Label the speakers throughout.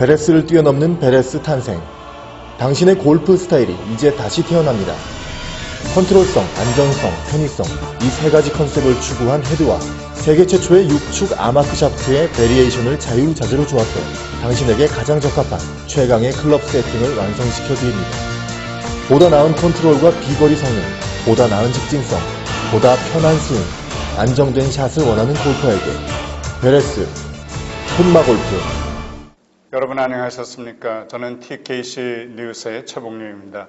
Speaker 1: 베레스를 뛰어넘는 베레스 탄생. 당신의 골프 스타일이 이제 다시 태어납니다. 컨트롤성, 안전성, 편의성 이 세 가지 컨셉을 추구한 헤드와 세계 최초의 6축 아마크 샤프트의 베리에이션을 자유자재로 조합해 당신에게 가장 적합한 최강의 클럽 세팅을 완성시켜 드립니다. 보다 나은 컨트롤과 비거리 성능, 보다 나은 직진성, 보다 편한 스윙, 안정된 샷을 원하는 골퍼에게 베레스, 훈마 골프,
Speaker 2: 여러분 안녕하셨습니까? 저는 TKC 뉴스의 최봉룡입니다.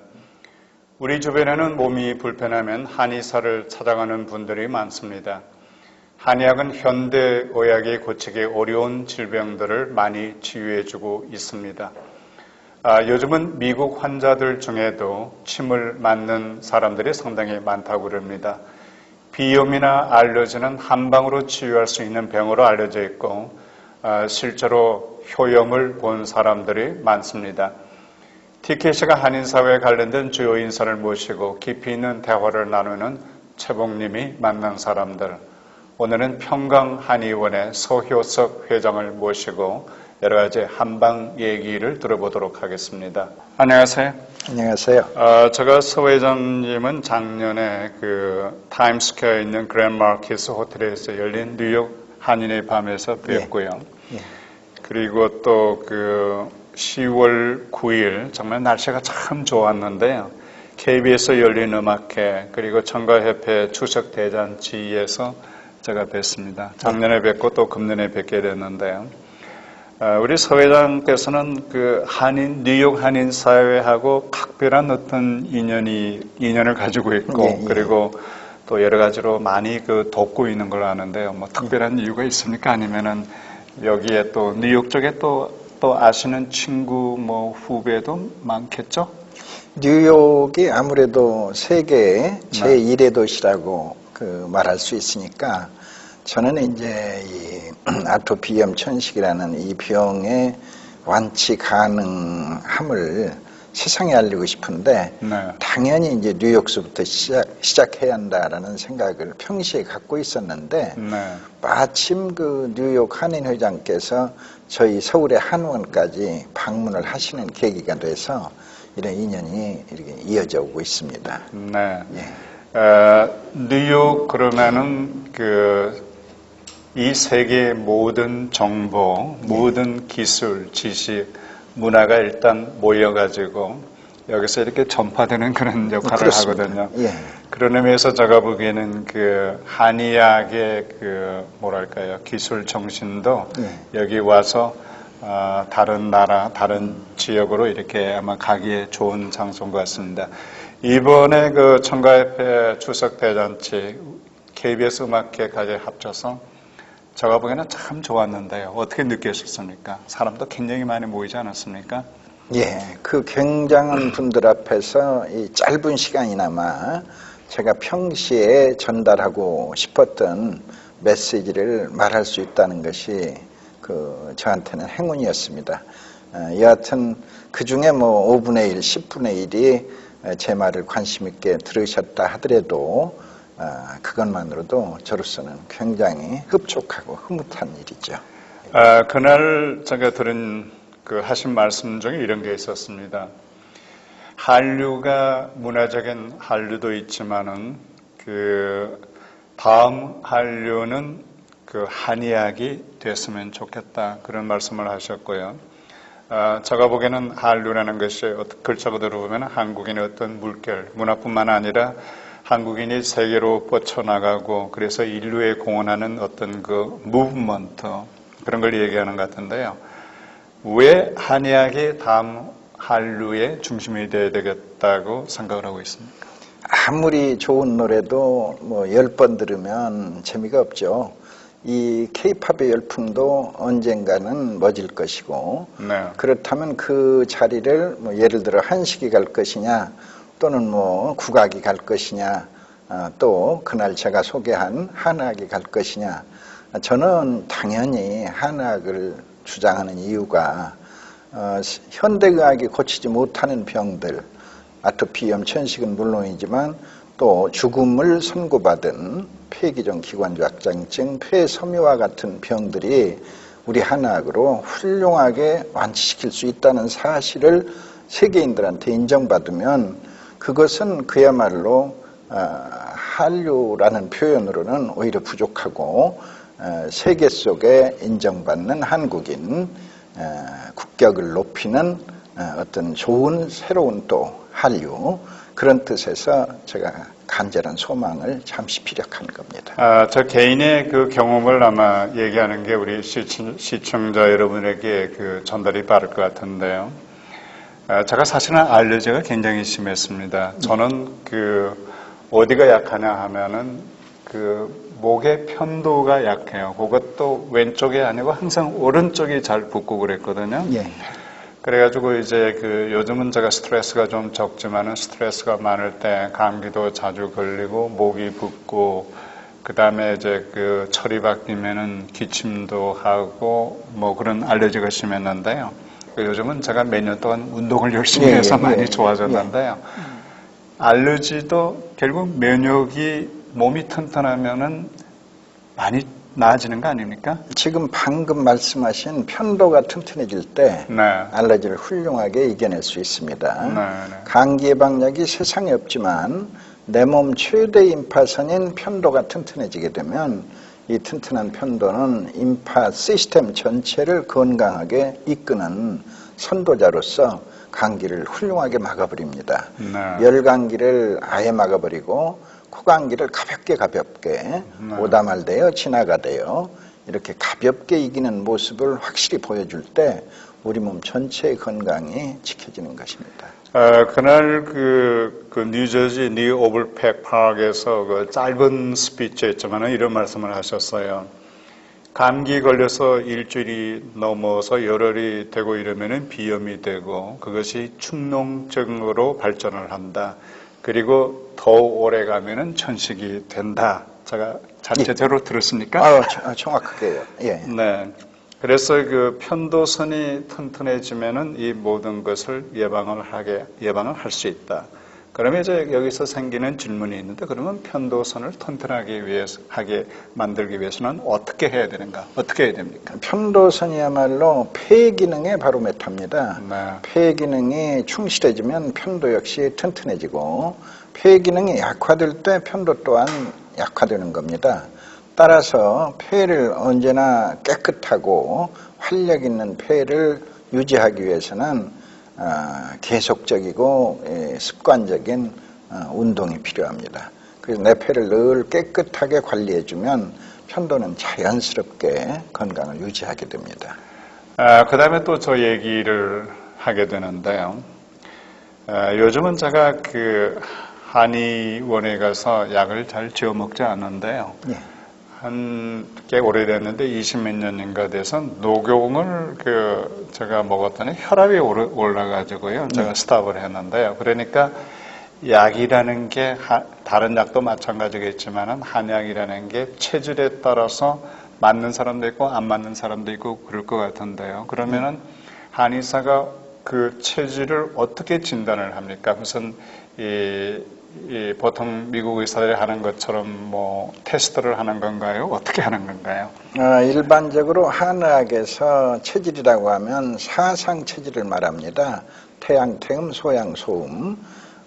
Speaker 2: 우리 주변에는 몸이 불편하면 한의사를 찾아가는 분들이 많습니다. 한의학은 현대 의학이 고치기 어려운 질병들을 많이 치유해주고 있습니다. 아, 요즘은 미국 환자들 중에도 침을 맞는 사람들이 상당히 많다고 그럽니다. 비염이나 알러지는 한방으로 치유할 수 있는 병으로 알려져 있고 아, 실제로 효용을 본 사람들이 많습니다. TKC가 한인사회에 관련된 주요 인사를 모시고 깊이 있는 대화를 나누는 최봉님이 만난 사람들. 오늘은 평강한의원의 서효석 회장을 모시고 여러 가지 한방 얘기를 들어보도록 하겠습니다. 안녕하세요.
Speaker 3: 안녕하세요.
Speaker 2: 어, 제가 서 회장님은 작년에 그 타임스퀘어에 있는 그랜마켓스 호텔에서 열린 뉴욕 한인의 밤에서 뵙고요.
Speaker 3: 예.
Speaker 2: 그리고 또 그 10월 9일 정말 날씨가 참 좋았는데요. KBS 열린 음악회 그리고 청가협회 추석 대잔치에서 제가 뵀습니다. 작년에 뵙고 또 금년에 뵙게 됐는데요. 아, 우리 서 회장께서는 그 한인 뉴욕 한인 사회하고 각별한 어떤 인연이 인연을 가지고 있고
Speaker 3: 예, 예.
Speaker 2: 그리고 또 여러 가지로 많이 그 돕고 있는 걸로 아는데요. 뭐 특별한 이유가 있습니까? 아니면은 여기에 또 뉴욕 쪽에 또 또 아시는 친구 뭐 후배도 많겠죠?
Speaker 3: 뉴욕이 아무래도 세계
Speaker 2: 네.
Speaker 3: 제1의 도시라고 그 말할 수 있으니까 저는 이제 이 아토피염 천식이라는 이 병의 완치 가능함을 세상에 알리고 싶은데
Speaker 2: 네.
Speaker 3: 당연히 이제 뉴욕서부터 시작, 시작 해야 한다라는 생각을 평시에 갖고 있었는데
Speaker 2: 네.
Speaker 3: 마침 그 뉴욕 한인 회장께서 저희 서울의 한의원까지 방문을 하시는 계기가 돼서 이런 인연이 이렇게 이어져 오고 있습니다.
Speaker 2: 네.
Speaker 3: 예.
Speaker 2: 에, 뉴욕 그러면은 그 이 세계의 모든 정보, 모든 기술, 지식, 문화가 일단 모여가지고 여기서 이렇게 전파되는 그런 역할을
Speaker 3: 그렇습니다.
Speaker 2: 하거든요.
Speaker 3: 예.
Speaker 2: 그런 의미에서 제가 보기에는 그 한의학의 그 뭐랄까요 기술 정신도
Speaker 3: 예.
Speaker 2: 여기 와서 아, 다른 나라, 다른 지역으로 이렇게 아마 가기에 좋은 장소인 것 같습니다. 이번에 그 청가협회 추석 대잔치 KBS 음악회 까지 합쳐서 제가 보기에는 참 좋았는데요. 어떻게 느끼셨습니까? 사람도 굉장히 많이 모이지 않았습니까?
Speaker 3: 예, 그 굉장한 분들 앞에서 이 짧은 시간이나마 제가 평시에 전달하고 싶었던 메시지를 말할 수 있다는 것이 그 저한테는 행운이었습니다. 어, 여하튼 그 중에 뭐 5분의 1, 10분의 1이 제 말을 관심 있게 들으셨다 하더라도 어, 그것만으로도 저로서는 굉장히 흡족하고 흐뭇한 일이죠.
Speaker 2: 아, 그날 제가 들은 그 하신 말씀 중에 이런 게 있었습니다. 한류가 문화적인 한류도 있지만은 그 다음 한류는 그 한의학이 됐으면 좋겠다 그런 말씀을 하셨고요. 아, 제가 보기에는 한류라는 것이 글자 그대로 보면 한국인의 어떤 물결, 문화뿐만 아니라 한국인이 세계로 뻗쳐나가고 그래서 인류에 공헌하는 어떤 그 무브먼트 그런 걸 얘기하는 것 같은데요. 왜 한의학이 다음 한류의 중심이 되어야 되겠다고 생각을 하고 있습니까?
Speaker 3: 아무리 좋은 노래도 뭐 열 번 들으면 재미가 없죠. 이 케이팝의 열풍도 언젠가는 멎을 것이고
Speaker 2: 네.
Speaker 3: 그렇다면 그 자리를 뭐 예를 들어 한식이 갈 것이냐 또는 뭐 국악이 갈 것이냐 아, 또 그날 제가 소개한 한학이 갈 것이냐 저는 당연히 한학을 주장하는 이유가 어, 현대의학이 고치지 못하는 병들 아토피 염 천식은 물론이지만 또 죽음을 선고받은 폐기종 기관주 악장증, 폐섬유와 같은 병들이 우리 한의학으로 훌륭하게 완치시킬 수 있다는 사실을 세계인들한테 인정받으면 그것은 그야말로 아, 한류라는 표현으로는 오히려 부족하고 어, 세계 속에 인정받는 한국인 어, 국격을 높이는 어, 어떤 좋은 새로운 또 한류 그런 뜻에서 제가 간절한 소망을 잠시 피력한 겁니다.
Speaker 2: 아, 저 개인의 그 경험을 아마 얘기하는 게 우리 시청, 시청자 여러분에게 그 전달이 빠를 것 같은데요. 아, 제가 사실은 알레르기가 굉장히 심했습니다. 저는 그 어디가 약하냐 하면은 그 목의 편도가 약해요. 그것도 왼쪽이 아니고 항상 오른쪽이 잘 붓고 그랬거든요.
Speaker 3: 예.
Speaker 2: 그래가지고 이제 그 요즘은 제가 스트레스가 좀 적지만은 스트레스가 많을 때 감기도 자주 걸리고 목이 붓고 그 다음에 이제 그 철이 바뀌면은 기침도 하고 뭐 그런 알레르기가 심했는데요. 그 요즘은 제가 몇 년 동안 운동을 열심히
Speaker 3: 예,
Speaker 2: 해서
Speaker 3: 예,
Speaker 2: 많이
Speaker 3: 예.
Speaker 2: 좋아졌는데요. 알레르기도 결국 면역이 몸이 튼튼하면은 많이 나아지는 거 아닙니까?
Speaker 3: 지금 방금 말씀하신 편도가 튼튼해질 때
Speaker 2: 네.
Speaker 3: 알레르기를 훌륭하게 이겨낼 수 있습니다.
Speaker 2: 네, 네.
Speaker 3: 감기 예방약이 세상에 없지만 내 몸 최대 임파선인 편도가 튼튼해지게 되면 이 튼튼한 편도는 임파 시스템 전체를 건강하게 이끄는 선도자로서 감기를 훌륭하게 막아버립니다.
Speaker 2: 네.
Speaker 3: 열감기를 아예 막아버리고 코감기를 가볍게 가볍게
Speaker 2: 네.
Speaker 3: 오다말되어 지나가되어 이렇게 가볍게 이기는 모습을 확실히 보여줄 때 우리 몸 전체의 건강이 지켜지는 것입니다.
Speaker 2: 어, 그날 그, 그 뉴저지 뉴 오블팩 파크에서 그 짧은 스피치였지만 이런 말씀을 하셨어요. 감기 걸려서 일주일이 넘어서 열흘이 되고 이러면은 비염이 되고 그것이 축농증으로 발전을 한다. 그리고 더 오래 가면은 천식이 된다. 제가 자체적으로 들었습니까?
Speaker 3: 아, 정- 정확하게요. 예.
Speaker 2: 네. 그래서 그 편도선이 튼튼해지면은 이 모든 것을 예방을 하게 예방을 할 수 있다. 그러면 이제 여기서 생기는 질문이 있는데 그러면 편도선을 튼튼하게 위해서 하게 만들기 위해서는 어떻게 해야 되는가? 어떻게 해야 됩니까?
Speaker 3: 편도선이야말로 폐 기능의 바로 메타입니다.
Speaker 2: 네.
Speaker 3: 폐 기능이 충실해지면 편도 역시 튼튼해지고 폐 기능이 약화될 때 편도 또한 약화되는 겁니다. 따라서 폐를 언제나 깨끗하고 활력 있는 폐를 유지하기 위해서는 아, 계속적이고 예, 습관적인 어, 운동이 필요합니다. 그래서 내 폐를 늘 깨끗하게 관리해주면 편도는 자연스럽게 건강을 유지하게 됩니다.
Speaker 2: 아, 그 다음에 또 저 얘기를 하게 되는데요. 아, 요즘은 제가 그 한의원에 가서 약을 잘 지어 먹지 않는데요.
Speaker 3: 예.
Speaker 2: 한 꽤 오래됐는데 20몇 년인가 돼서 녹용을 그 제가 먹었더니 혈압이 올라가지고요. 제가 스탑을 했는데요. 그러니까 약이라는 게 하- 다른 약도 마찬가지겠지만은 한약이라는 게 체질에 따라서 맞는 사람도 있고 안 맞는 사람도 있고 그럴 것 같은데요. 그러면은 한의사가 그 체질을 어떻게 진단을 합니까? 무슨 이, 이 보통 미국 의사들이 하는 것처럼 뭐 테스트를 하는 건가요? 어떻게 하는 건가요?
Speaker 3: 어, 일반적으로 한의학에서 체질이라고 하면 사상 체질을 말합니다. 태양, 태음, 소양, 소음.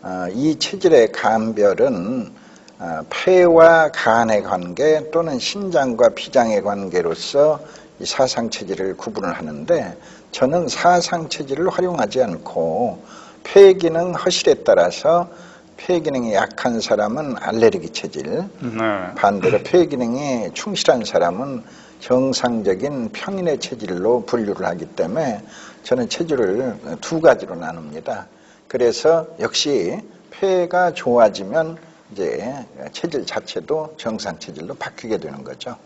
Speaker 3: 어, 이 체질의 감별은 어, 폐와 간의 관계 또는 신장과 비장의 관계로서 이 사상 체질을 구분을 하는데 저는 사상 체질을 활용하지 않고 폐 기능 허실에 따라서 폐 기능이 약한 사람은 알레르기 체질,
Speaker 2: 네.
Speaker 3: 반대로 폐 기능이 충실한 사람은 정상적인 평인의 체질로 분류를 하기 때문에 저는 체질을 두 가지로 나눕니다. 그래서 역시 폐가 좋아지면 이제 체질 자체도 정상 체질로 바뀌게 되는 거죠.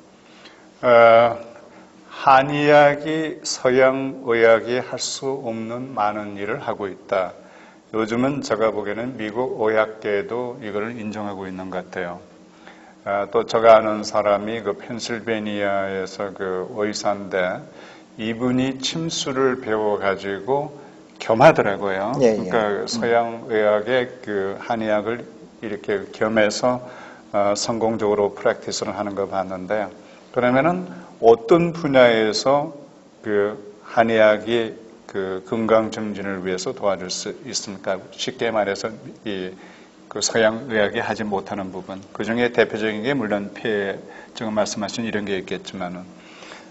Speaker 2: 어, 한의학이 서양 의학이 할 수 없는 많은 일을 하고 있다. 요즘은 제가 보기에는 미국 의학계도 이거를 인정하고 있는 것 같아요. 아, 또 제가 아는 사람이 그 펜실베니아에서 그 의사인데 이분이 침수를 배워가지고 겸하더라고요.
Speaker 3: 예, 예.
Speaker 2: 그러니까 서양 의학의 그 한의학을 이렇게 겸해서 어, 성공적으로 프랙티스를 하는 거 봤는데 그러면은 어떤 분야에서 그 한의학이 그 건강 증진을 위해서 도와줄 수 있습니까? 쉽게 말해서 이 그 서양 의학이 하지 못하는 부분. 그 중에 대표적인 게 물론 폐 지금 말씀하신 이런 게 있겠지만은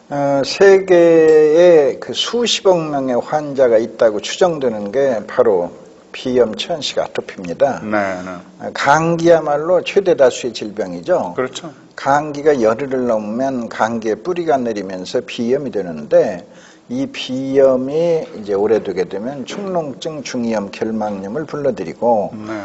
Speaker 3: 어, 세계에 그 수십억 명의 환자가 있다고 추정되는 게 바로 비염, 천식, 아토피입니다.
Speaker 2: 네, 네.
Speaker 3: 어, 감기야말로 최대 다수의 질병이죠.
Speaker 2: 그렇죠.
Speaker 3: 감기가 열흘을 넘으면 감기에 뿌리가 내리면서 비염이 되는데 이 비염이 이제 오래되게 되면 축농증, 중이염, 결막염을 불러들이고
Speaker 2: 네.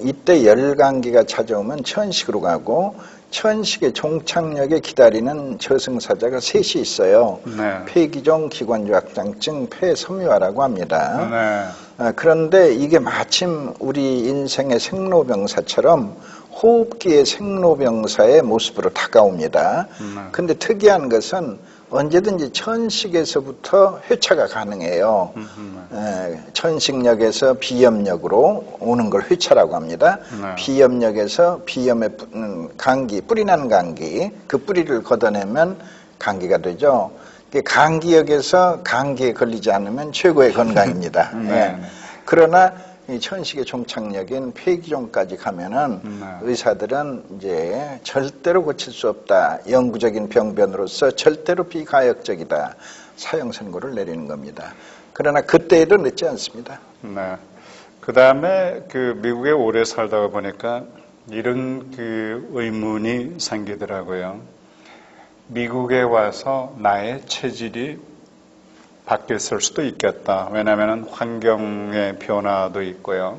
Speaker 3: 이때 열감기가 찾아오면 천식으로 가고 천식의 종착역에 기다리는 저승사자가 셋이 있어요.
Speaker 2: 네.
Speaker 3: 폐기종 기관주 확장증 폐섬유화라고 합니다.
Speaker 2: 네.
Speaker 3: 아, 그런데 이게 마침 우리 인생의 생로병사처럼 호흡기의 생로병사의 모습으로 다가옵니다.
Speaker 2: 음.
Speaker 3: 근데 특이한 것은 언제든지 천식에서부터 회차가 가능해요.
Speaker 2: 음,
Speaker 3: 에, 천식역에서 비염역으로 오는 걸 회차라고 합니다.
Speaker 2: 네.
Speaker 3: 비염역에서 비염의 뿌- 음, 감기, 뿌리 나는 감기, 그 뿌리를 걷어내면 감기가 되죠. 감기역에서 감기에 걸리지 않으면 최고의 건강입니다.
Speaker 2: 네.
Speaker 3: 예. 그러나 이 천식의 종착역인 폐기종까지 가면은
Speaker 2: 네.
Speaker 3: 의사들은 이제 절대로 고칠 수 없다. 영구적인 병변으로서 절대로 비가역적이다. 사형 선고를 내리는 겁니다. 그러나 그때에도 늦지 않습니다.
Speaker 2: 네. 그 다음에 그 미국에 오래 살다가 보니까 이런 그 의문이 생기더라고요. 미국에 와서 나의 체질이 바뀌었을 수도 있겠다. 왜냐하면 환경의 변화도 있고요.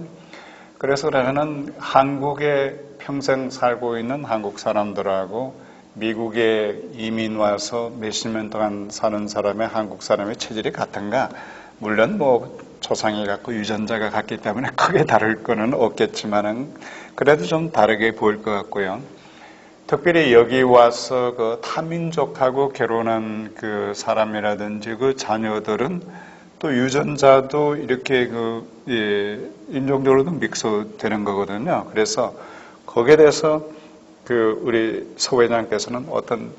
Speaker 2: 그래서 그러면은 한국에 평생 살고 있는 한국 사람들하고 미국에 이민 와서 몇십 년 동안 사는 사람의 한국 사람의 체질이 같은가? 물론 뭐 조상이 같고 유전자가 같기 때문에 크게 다를 거는 없겠지만은 그래도 좀 다르게 보일 것 같고요. 특별히 여기 와서 그 타민족하고 결혼한 그 사람이라든지 그 자녀들은 또 유전자도 이렇게 그 예, 인종적으로도 믹스 되는 거거든요. 그래서 거기에 대해서 그 우리 서 회장께서는 어떤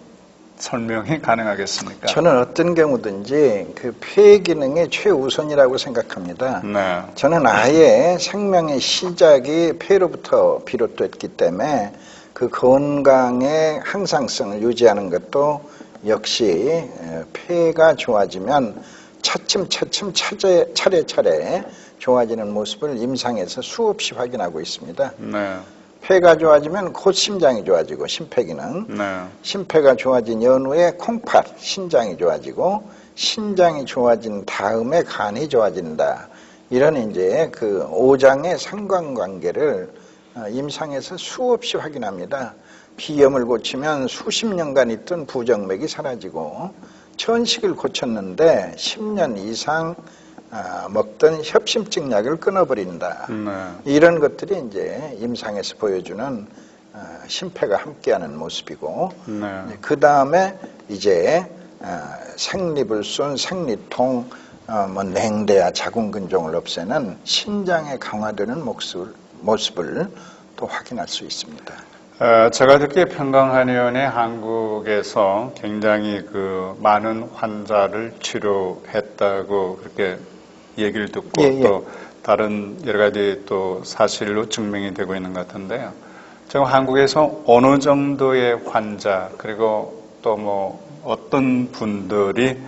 Speaker 2: 설명이 가능하겠습니까?
Speaker 3: 저는 어떤 경우든지 그 폐 기능이 최우선이라고 생각합니다.
Speaker 2: 네.
Speaker 3: 저는 아예 생명의 시작이 폐로부터 비롯됐기 때문에 그 건강의 항상성을 유지하는 것도 역시 에, 폐가 좋아지면 차츰차츰 차례, 차례차례 좋아지는 모습을 임상에서 수없이 확인하고 있습니다.
Speaker 2: 네.
Speaker 3: 폐가 좋아지면 곧 심장이 좋아지고 심폐기능,
Speaker 2: 네.
Speaker 3: 심폐가 좋아진 연후에 콩팥, 신장이 좋아지고 신장이 좋아진 다음에 간이 좋아진다. 이런 이제 그 오장의 상관관계를 어, 임상에서 수없이 확인합니다. 비염을 고치면 수십 년간 있던 부정맥이 사라지고 천식을 고쳤는데 10년 이상 아, 먹던 협심증 약을 끊어버린다.
Speaker 2: 네.
Speaker 3: 이런 것들이 이제 임상에서 보여주는 어, 심폐가 함께하는 모습이고
Speaker 2: 네.
Speaker 3: 그 다음에 이제 어, 생리불순, 생리통, 어, 뭐 냉대와 자궁근종을 없애는 신장의 강화되는 모습을, 모습을 또 확인할 수 있습니다.
Speaker 2: 어, 제가 듣기에 평강한의원이 한국에서 굉장히 그 많은 환자를 치료했다고 그렇게 얘기를 듣고
Speaker 3: 예, 예.
Speaker 2: 또 다른 여러 가지 또 사실로 증명이 되고 있는 것 같은데요. 지금 한국에서 어느 정도의 환자 그리고 또 뭐 어떤 분들이 어,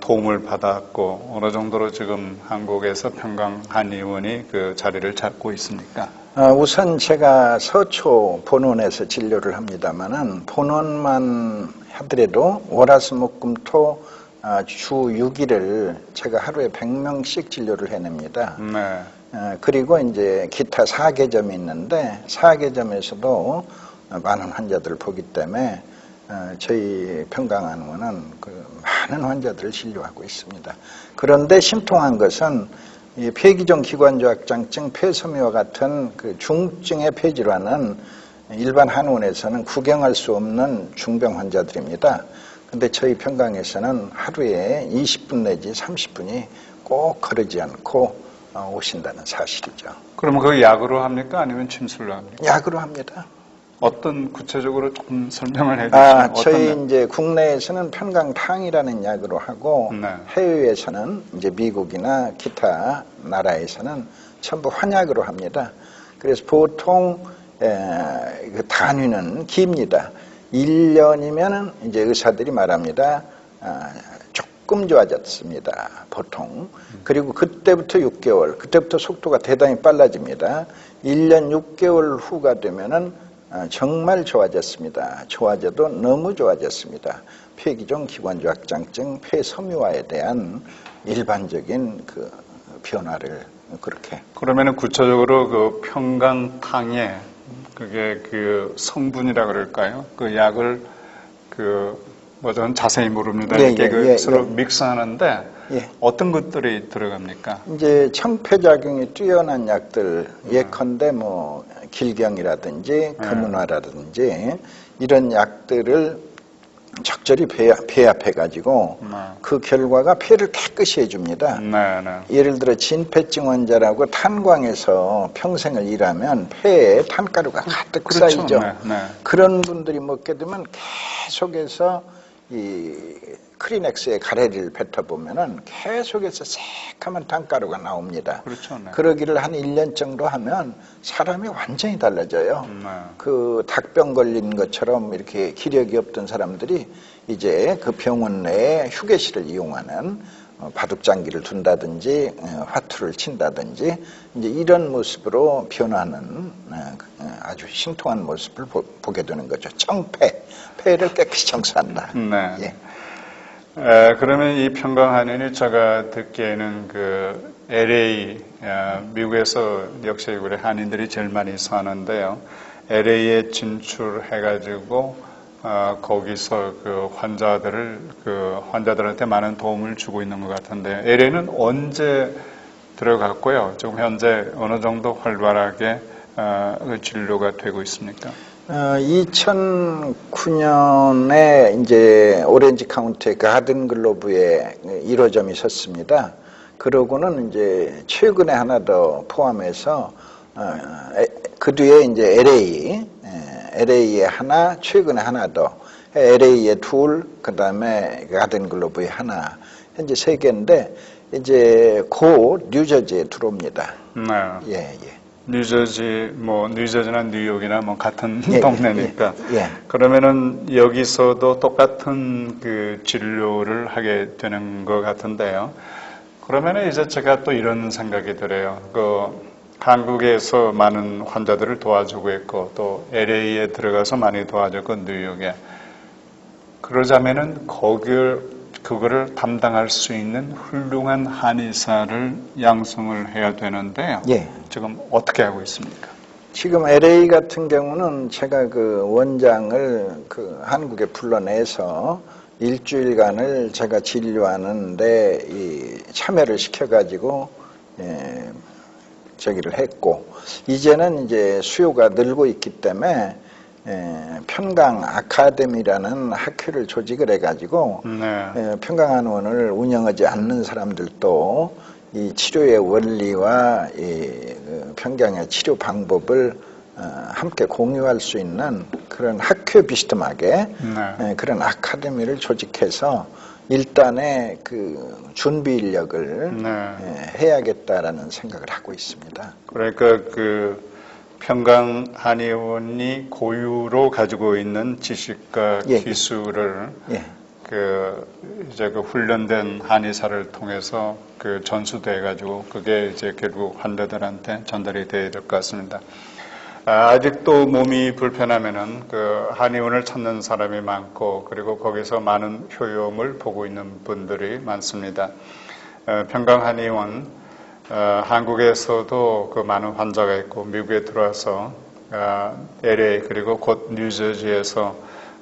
Speaker 2: 도움을 받았고 어느 정도로 지금 한국에서 평강한 의원이 그 자리를 잡고 있습니까?
Speaker 3: 어, 우선 제가 서초 본원에서 진료를 합니다만은 본원만 하더라도 월화수목금토 어, 주 6일을 제가 하루에 100명씩 진료를 해냅니다.
Speaker 2: 네.
Speaker 3: 어, 그리고 이제 기타 4개점이 있는데 4개점에서도 많은 환자들을 보기 때문에 어, 저희 평강한의원은 그 많은 환자들을 진료하고 있습니다. 그런데 심통한 것은 이 폐기종 기관주 확장증, 폐섬유와 같은 그 중증의 폐질환은 일반 한의원에서는 구경할 수 없는 중병 환자들입니다. 근데 저희 평강에서는 하루에 20분 내지 30분이 꼭 거르지 않고 어, 오신다는 사실이죠.
Speaker 2: 그러면 그 약으로 합니까? 아니면 침술로 합니까?
Speaker 3: 약으로 합니다.
Speaker 2: 어떤 구체적으로 조금 설명을 해주시면
Speaker 3: 아,
Speaker 2: 어떤
Speaker 3: 저희
Speaker 2: 약?
Speaker 3: 이제 국내에서는 편강탕이라는 약으로 하고
Speaker 2: 네.
Speaker 3: 해외에서는 이제 미국이나 기타 나라에서는 전부 환약으로 합니다. 그래서 보통 에, 그 단위는 깁니다. 1년이면은 이제 의사들이 말합니다. 아, 조금 좋아졌습니다. 보통. 그리고 그때부터 6개월, 그때부터 속도가 대단히 빨라집니다. 1년 6개월 후가 되면은 아, 정말 좋아졌습니다. 좋아져도 너무 좋아졌습니다. 폐기종 기관조약장증, 폐섬유화에 대한 일반적인 그 변화를 그렇게
Speaker 2: 그러면은 구체적으로 그 평강탕에 그게 그 성분이라 그럴까요? 그 약을 그 뭐 저는 자세히 모릅니다.
Speaker 3: 예,
Speaker 2: 이렇게
Speaker 3: 예,
Speaker 2: 그
Speaker 3: 예,
Speaker 2: 서로
Speaker 3: 예.
Speaker 2: 믹스하는데
Speaker 3: 예.
Speaker 2: 어떤 것들이 들어갑니까?
Speaker 3: 이제 청폐작용이 뛰어난 약들 예컨대 뭐 길경이라든지 금은화라든지 이런 약들을 적절히 배합, 배합해가지고
Speaker 2: 네.
Speaker 3: 그 결과가 폐를 깨끗이 해줍니다.
Speaker 2: 네, 네.
Speaker 3: 예를 들어 진폐증 환자라고 탄광에서 평생을 일하면 폐에 탄가루가 가득
Speaker 2: 그렇죠.
Speaker 3: 쌓이죠.
Speaker 2: 네, 네.
Speaker 3: 그런 분들이 먹게 되면 계속해서 이 크리넥스의 가래를 뱉어보면은 계속해서 새카만 탄가루가 나옵니다.
Speaker 2: 그렇죠. 네.
Speaker 3: 그러기를 한 1년 정도 하면 사람이 완전히 달라져요.
Speaker 2: 네.
Speaker 3: 그 닭병 걸린 것처럼 이렇게 기력이 없던 사람들이 이제 그 병원 내에 휴게실을 이용하는 어, 바둑장기를 둔다든지 어, 화투를 친다든지 이제 이런 모습으로 변하는 어, 그, 어, 아주 신통한 모습을 보, 게 되는 거죠. 청폐, 폐를 깨끗이 청소한다.
Speaker 2: 네.
Speaker 3: 예.
Speaker 2: 에, 그러면 이 평강한인이 제가 듣기에는 그 LA 아, 미국에서 역시 우리 한인들이 제일 많이 사는데요. LA에 진출해가지고 아, 거기서 그 환자들을 그 환자들한테 많은 도움을 주고 있는 것 같은데 LA는 언제 들어갔고요? 지금 현재 어느 정도 활발하게 아, 그 진료가 되고 있습니까?
Speaker 3: 어, 2009년에 이제 오렌지 카운티의 가든 글로브에 1호점이 섰습니다. 그러고는 이제 최근에 하나 더 포함해서 어, 에- 그 뒤에 이제 LA, LA에 하나, 최근에 하나 더, LA에 둘, 그 다음에 가든 글로브에 하나, 현재 세 개인데 이제 곧 뉴저지에 들어옵니다.
Speaker 2: 네.
Speaker 3: 예, 예.
Speaker 2: 뉴저지 뭐 뉴저지나 뉴욕이나 뭐 같은
Speaker 3: 예,
Speaker 2: 동네니까
Speaker 3: 예, 예.
Speaker 2: 그러면은 여기서도 똑같은 그 진료를 하게 되는 것 같은데요. 그러면은 이제 제가 또 이런 생각이 들어요. 그 한국에서 많은 환자들을 도와주고 있고 또 LA에 들어가서 많이 도와줬고 뉴욕에 그러자면은 거기를 그거를 담당할 수 있는 훌륭한 한의사를 양성을 해야 되는데요.
Speaker 3: 예.
Speaker 2: 지금 어떻게 하고 있습니까?
Speaker 3: 지금 LA 같은 경우는 제가 그 원장을 그 한국에 불러내서 일주일간을 제가 진료하는데 이 참여를 시켜가지고 예, 저기를 했고 이제는 이제 수요가 늘고 있기 때문에 예, 편강 아카데미라는 학회를 조직을 해가지고
Speaker 2: 네.
Speaker 3: 예, 평강한의원을 운영하지 않는 사람들도 이 치료의 원리와 이그 평강의 치료 방법을 어, 함께 공유할 수 있는 그런 학회 비스듬하게
Speaker 2: 네.
Speaker 3: 예, 그런 아카데미를 조직해서 일단의 그 준비 인력을
Speaker 2: 네.
Speaker 3: 예, 해야겠다라는 생각을 하고 있습니다.
Speaker 2: 그러니까 그 평강 한의원이 고유로 가지고 있는 지식과
Speaker 3: 예.
Speaker 2: 기술을
Speaker 3: 예,
Speaker 2: 그 이제 그 훈련된 한의사를 통해서 그 전수돼 가지고 그게 이제 결국 환자들한테 전달이 돼야 될 것 같습니다. 아, 아직도 몸이 불편하면은 그 한의원을 찾는 사람이 많고 그리고 거기서 많은 효용을 보고 있는 분들이 많습니다. 어, 평강 한의원 어, 한국에서도 그 많은 환자가 있고 미국에 들어와서 어, LA 그리고 곧 뉴저지에서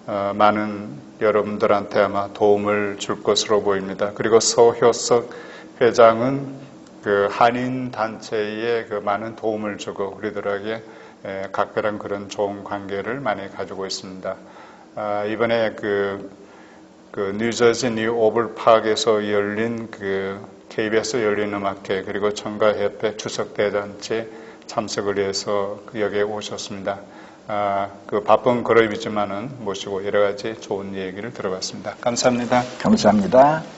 Speaker 2: 어, 많은 여러분들한테 아마 도움을 줄 것으로 보입니다. 그리고 서효석 회장은 그 한인 단체에 그 많은 도움을 주고 우리들에게 에, 각별한 그런 좋은 관계를 많이 가지고 있습니다. 아, 이번에 그, 그 뉴저지 뉴 오블 파크에서 열린 그 KBS 열린 음악회 그리고 청가협회 추석 대잔치 참석을 위해서 그 여기에 오셨습니다. 아, 그 바쁜 그룹이지만은 모시고 여러 가지 좋은 얘기를 들어봤습니다. 감사합니다.
Speaker 3: 감사합니다.